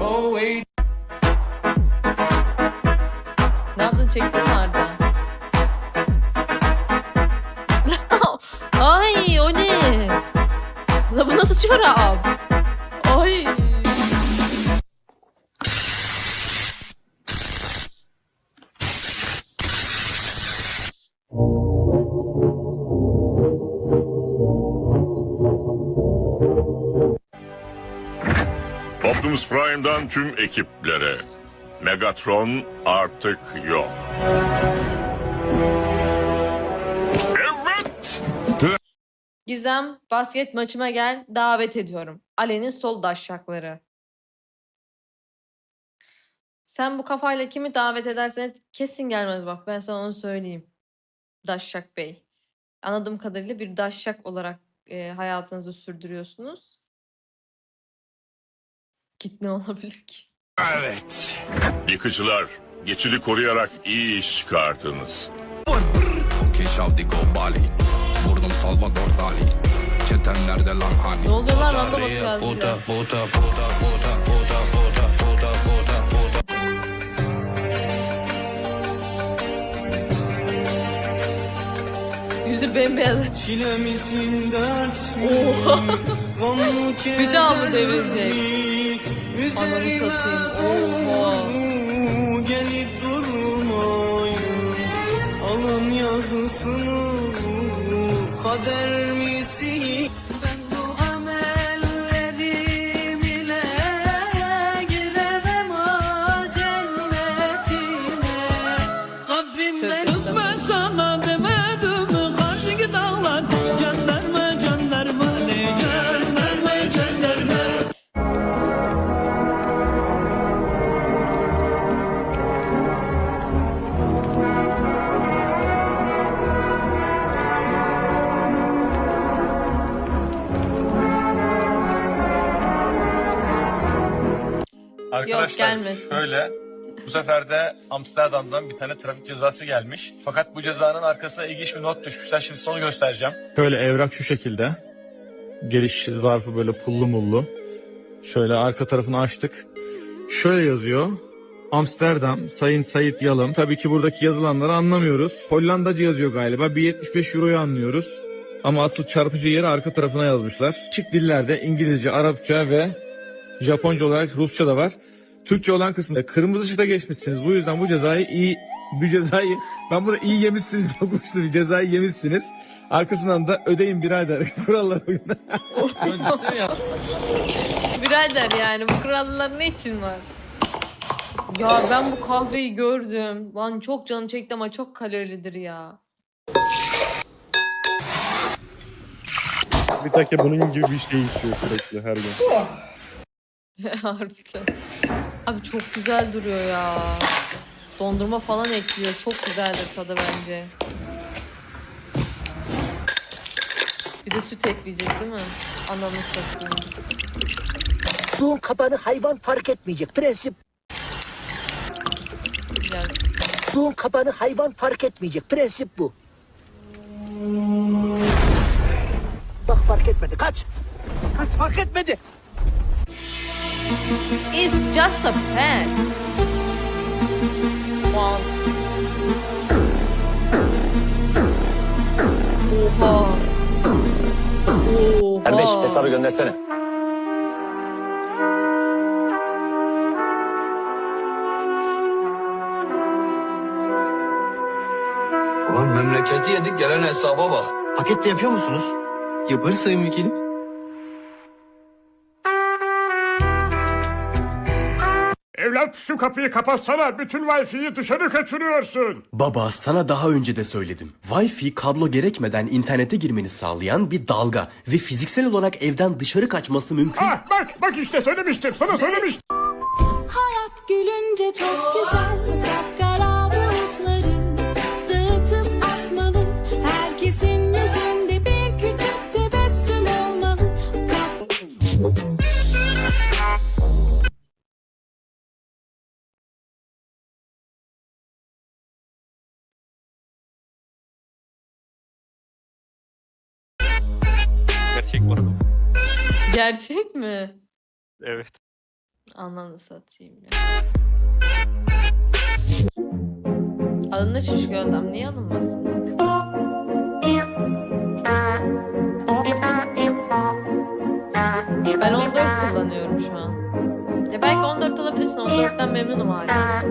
Oh, ne yaptın? Çektin mi Tüm ekiplere. Megatron artık yok. Evet! Gizem basket maçıma gel davet ediyorum. Ale'nin sol daşşakları. Sen bu kafayla kimi davet edersen et, kesin gelmez bak ben sana onu söyleyeyim. Daşşak Bey. Anladığım kadarıyla bir daşşak olarak e, hayatınızı sürdürüyorsunuz. Git ne olabilir ki? Evet. Yıkıcılar, geçidi koruyarak iyi iş çıkartınız. Keşaf Diko Bali Burnum Salvador Dali Çetenlerde lan hani Ne oluyor lan? Buta. Yüzü bembeyaz. Çilemisin dert Oha. Bir daha mı devrilecek? Ananı satayım. Oha. Gelip durmayın Alın yazısını Kader misin Arkadaşlar gelmesin. şöyle bu sefer de Amsterdam'dan bir tane trafik cezası gelmiş. Fakat bu cezanın arkasına ilginç bir not düşmüşler. Şimdi sonu göstereceğim. Şöyle evrak şu şekilde. Geliş zarfı böyle pullu mullu. Şöyle arka tarafını açtık. Şöyle yazıyor. Amsterdam, Sayın Sayit Yalım. Tabii ki buradaki yazılanları anlamıyoruz. Hollandacı yazıyor galiba. Bir 75 euroyu anlıyoruz. Ama asıl çarpıcı yeri arka tarafına yazmışlar. Çift dillerde İngilizce, Arapça ve Japonca olarak Rusça da var. Türkçe olan kısmında kırmızı ışıkta geçmişsiniz. Bu yüzden bu cezayı iyi bu cezayı ben bunu iyi yemişsiniz okumuştum. Cezayı yemişsiniz. Arkasından da ödeyin birader. Kurallar uygun. Birader yani bu kurallar ne için var? Ya ben bu kahveyi gördüm. Lan çok canım çekti ama çok kalorilidir ya. Bir tek bunun gibi bir şey içiyor sürekli her gün. Harbiden. Abi çok güzel duruyor ya. Dondurma falan ekliyor. Çok güzeldir tadı bence. Bir de süt ekleyecek değil mi? Ananı satayım.Duğun kapanı hayvan fark etmeyecek. Prensip Yersin.duğun kapanı hayvan fark etmeyecek. Prensip bu. Bak fark etmedi. Kaç. Kaç fark etmedi. It's just a pen. Wow. Oha. Oha. Kardeş hesabı göndersene. Ulan memleketi yedik gelen hesaba bak. Pakette yapıyor musunuz? Yaparız sayın vekilim. Evlat şu kapıyı kapatsana. Bütün Wi-Fi'yi dışarı kaçırıyorsun. Baba sana daha önce de söyledim. Wi-Fi kablo gerekmeden internete girmeni sağlayan bir dalga ve fiziksel olarak evden dışarı kaçması mümkün. Ah bak bak işte söylemiştim. Sana söylemiştim. Hayat gülünce çok güzel Kapkara Gerçek bu arada. Gerçek mi? Evet. Ananı satayım ya. Alınır şişko adam. Niye alınmasın? Ben 14 kullanıyorum şu an. Ya belki 14 alabilirsin. 14'ten memnunum hala.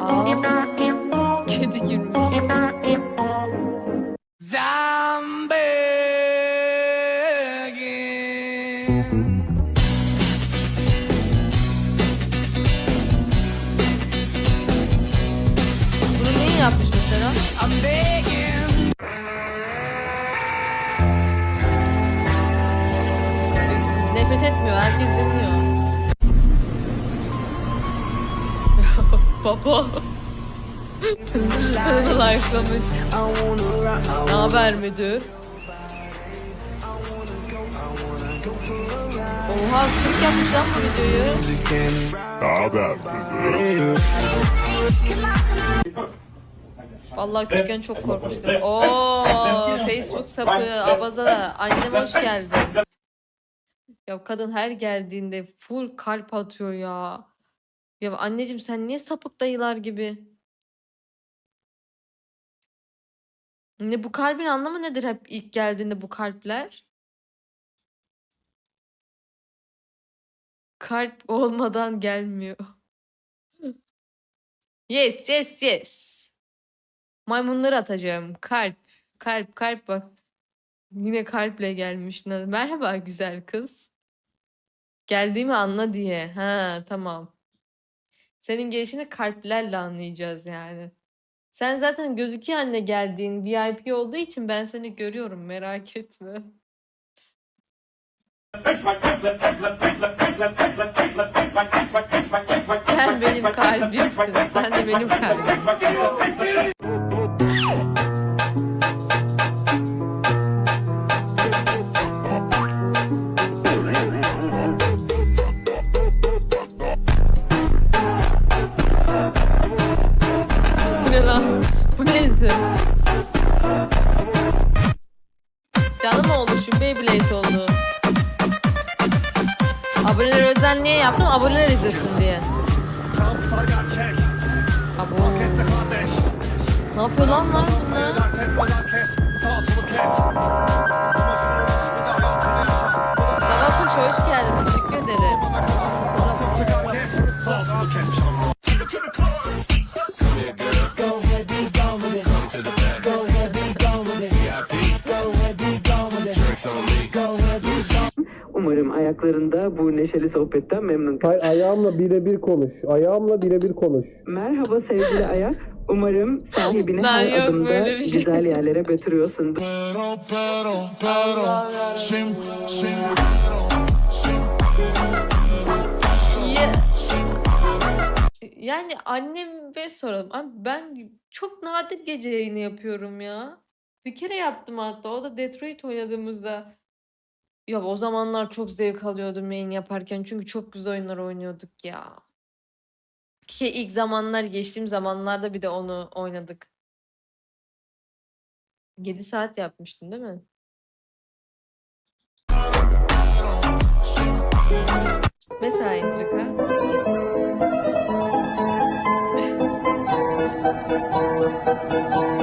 Aa, kedi girmiş. Bunu neyi? Nefret etmiyor, herkes dinliyor. Baba. Sana like'lamış. Ne haber müdür? Oha Türk yapmış lan bu videoyu. haber? Vallahi küçükken çok korkmuştum. Oo, Facebook sapı abaza. Annem hoş geldin. Ya kadın her geldiğinde full kalp atıyor ya. Ya anneciğim sen niye sapık dayılar gibi? Ne bu kalbin anlamı nedir hep ilk geldiğinde bu kalpler? Kalp olmadan gelmiyor. Yes, yes, yes. Maymunları atacağım. Kalp, kalp, kalp bak. Yine kalple gelmiş. Merhaba güzel kız. Geldiğimi anla diye. Ha, tamam. Senin gelişini kalplerle anlayacağız yani. Sen zaten gözüküyor anne geldiğin VIP olduğu için ben seni görüyorum merak etme. Sen benim kalbimsin. Sen de benim kalbimsin. İzlesin diye. Ne yapıyor lan lan bunlar? Hoş geldin. Teşekkür ederim. Umarım ayaklarında bu neşeli sohbetten memnun kal. ayağımla birebir konuş. Ayağımla birebir konuş. Merhaba sevgili ayak. Umarım sahibini Lan her yok adımda böyle bir şey. güzel yerlere götürüyorsun. Ya- Yani annem ve soralım. Abi ben çok nadir gece yayını yapıyorum ya. Bir kere yaptım hatta. O da Detroit oynadığımızda. Ya o zamanlar çok zevk alıyordum yayın yaparken. Çünkü çok güzel oyunlar oynuyorduk ya. Ki ilk zamanlar geçtiğim zamanlarda bir de onu oynadık. 7 saat yapmıştın değil mi? Mesela entrika.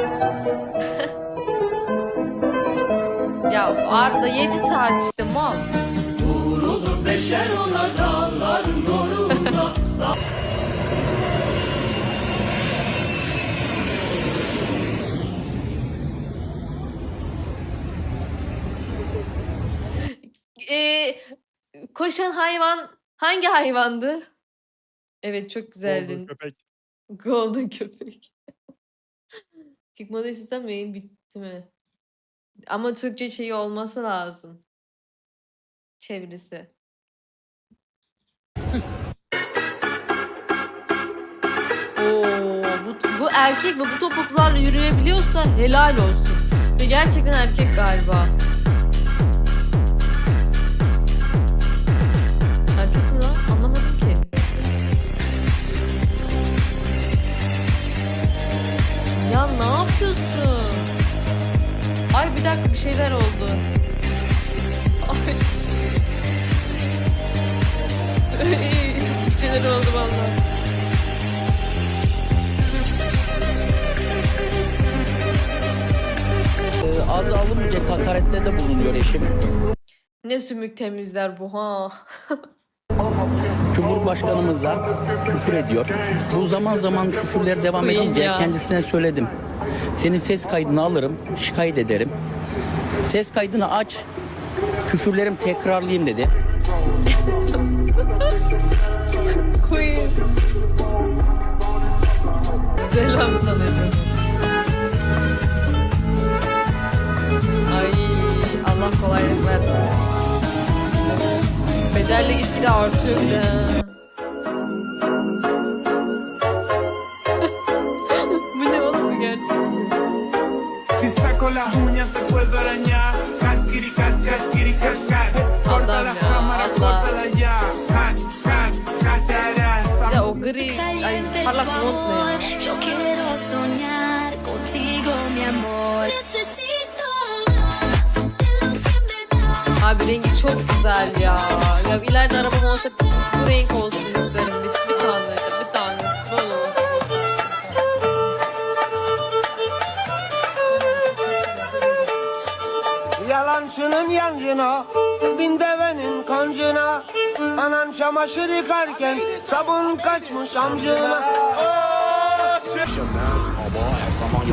Ya of Arda 7 saat işte mal. Ee, koşan hayvan hangi hayvandı? Evet çok güzeldin. köpek. Golden köpek. Çıkmadı istesem yayın bitti mi? Ama Türkçe şeyi olması lazım. Çevirisi. Oo, bu, bu erkek ve bu topuklarla yürüyebiliyorsa helal olsun. Ve gerçekten erkek galiba. Sümük temizler bu ha. Cumhurbaşkanımıza küfür ediyor. Bu zaman zaman küfürler devam edince ya. kendisine söyledim. Senin ses kaydını alırım, şikayet ederim. Ses kaydını aç, küfürlerim tekrarlayayım dedi. Queen. Selam sana. Ay Allah kolaylık versin. Bedelli gitgide artıyor bir de. bu ne oğlum bu gerçek? Si saco las uñas te puedo arañar. Cat, cat, kiri, cat, cat. Corta las ya, cámaras, Allah. córtala ya. Cat, cat, catarata. Ya o gri, ay parlak mont ne ya? Yo quiero soñar contigo, mi amor. Rengi çok güzel ya. Ya ileride arabam olsa bu renk olsun isterim. Bir, bir tane, bir tane. Ne olur. Yalancının yancına, bin devenin kancına. Anan çamaşır yıkarken sabun kaçmış amcına. Ama her zaman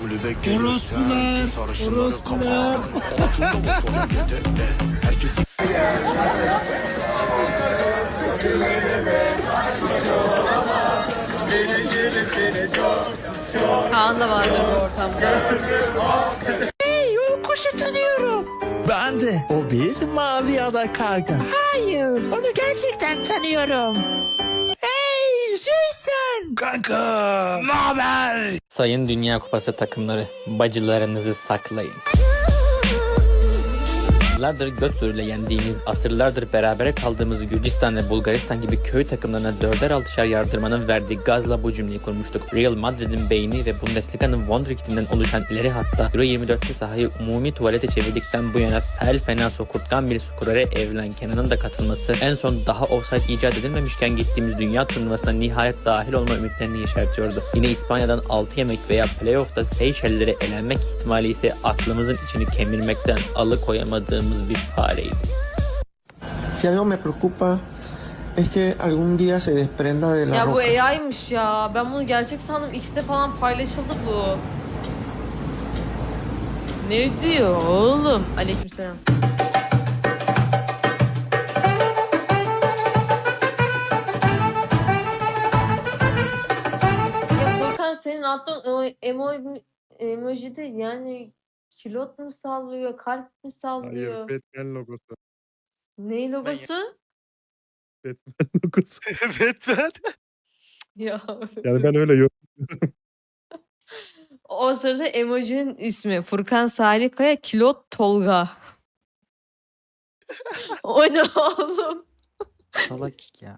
kulübe gelirsen Sarışınları kaparım Altında bu soya gecede Herkes Kaan da vardır bu ortamda. Ben de. O bir mavi ada karga. Hayır. Onu gerçekten tanıyorum. Hey Jason. Kanka. Ne haber? Sayın Dünya Kupası takımları, bacılarınızı saklayın. Yıllardır göz yendiğimiz, asırlardır berabere kaldığımız Gürcistan ve Bulgaristan gibi köy takımlarına dörder altışar yardırmanın verdiği gazla bu cümleyi kurmuştuk. Real Madrid'in beyni ve Bundesliga'nın Wunderkid'inden oluşan ileri hatta Euro 24'te sahayı umumi tuvalete çevirdikten bu yana fel fena sokurtkan bir skorere evlen Kenan'ın da katılması en son daha offside icat edilmemişken gittiğimiz dünya turnuvasına nihayet dahil olma ümitlerini yeşertiyordu. Yine İspanya'dan 6 yemek veya playoff'ta Seychellere elenmek ihtimali ise aklımızın içini kemirmekten alıkoyamadığımız bir fareydi. Si algo me preocupa es que algún día se desprenda de la Ya bu roca. AI'mış ya. Ben bunu gerçek sandım. X'te falan paylaşıldı bu. Ne diyor oğlum? Aleykümselam. Ya Furkan senin attığın emo- emojide yani kilot mu sallıyor, kalp mi sallıyor? Batman logosu. Ne logosu? Batman logosu. Batman. Ya Yani ben öyle yok. o sırada emojinin ismi Furkan Salih Kaya Kilot Tolga. o ne oğlum? Salak ya.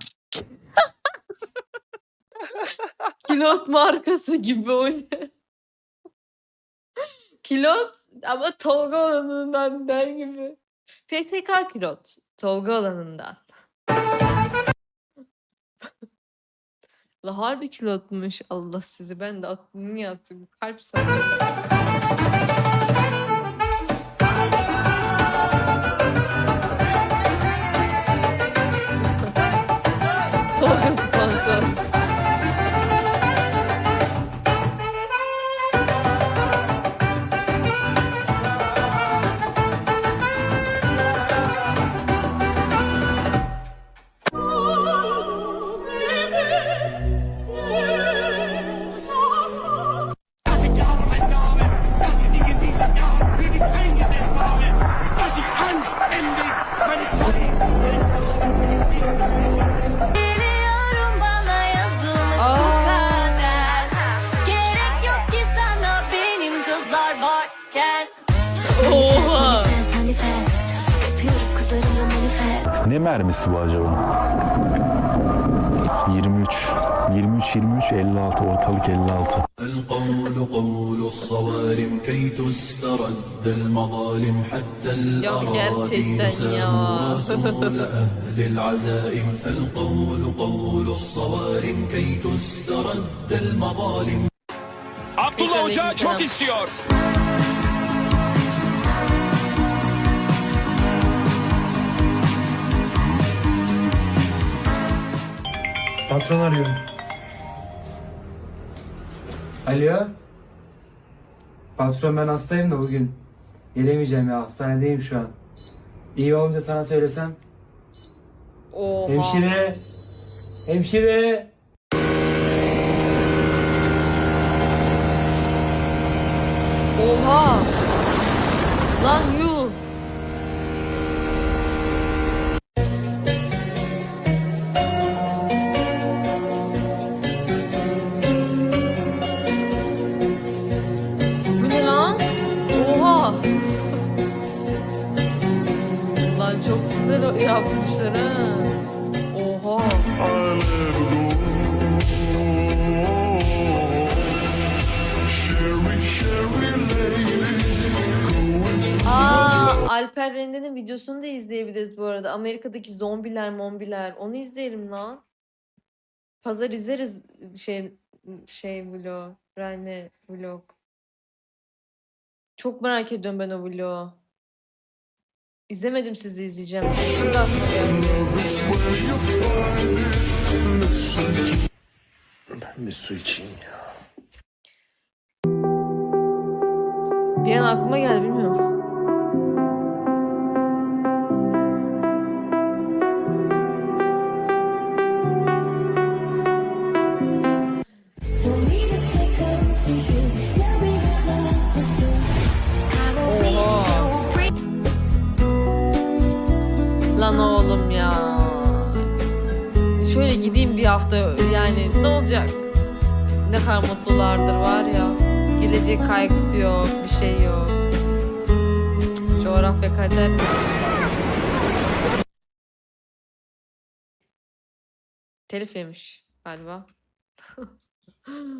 Kilot markası gibi o ne? Kilot ama Tolga alanından der gibi. FSK Kilot Tolga alanından. La harbi kilotmuş Allah sizi. Ben de niye attım? Kalp sandım. varken. Oha. Manifest, manifest. Yapıyoruz kızlarımla manifest. Ne mermisi bu acaba? 23 23 23 56 ortalık 56 القول قول الصوارم كي تسترد المظالم حتى Ya gerçekten ya. أهل العزائم القول قول الصوارم كي تسترد المظالم Abdullah Hoca çok istiyor. Patron arıyor. Alo. Patron ben hastayım da bugün. Gelemeyeceğim ya hastanedeyim şu an. İyi olunca sana söylesem. Oha. Hemşire. Hemşire. Oha. Lan Amerika'daki zombiler, mombiler. Onu izleyelim lan. Pazar izleriz şey şey vlog, Rene vlog. Çok merak ediyorum ben o vlogu. İzlemedim sizi izleyeceğim. Şimdi aklıma geldi. Ben bir su içeyim ya. Bir an aklıma geldi bilmiyorum. Hafta yani ne olacak? Ne kadar mutlulardır var ya. Gelecek kaygısı yok, bir şey yok. Coğrafya kader. Telif yemiş galiba.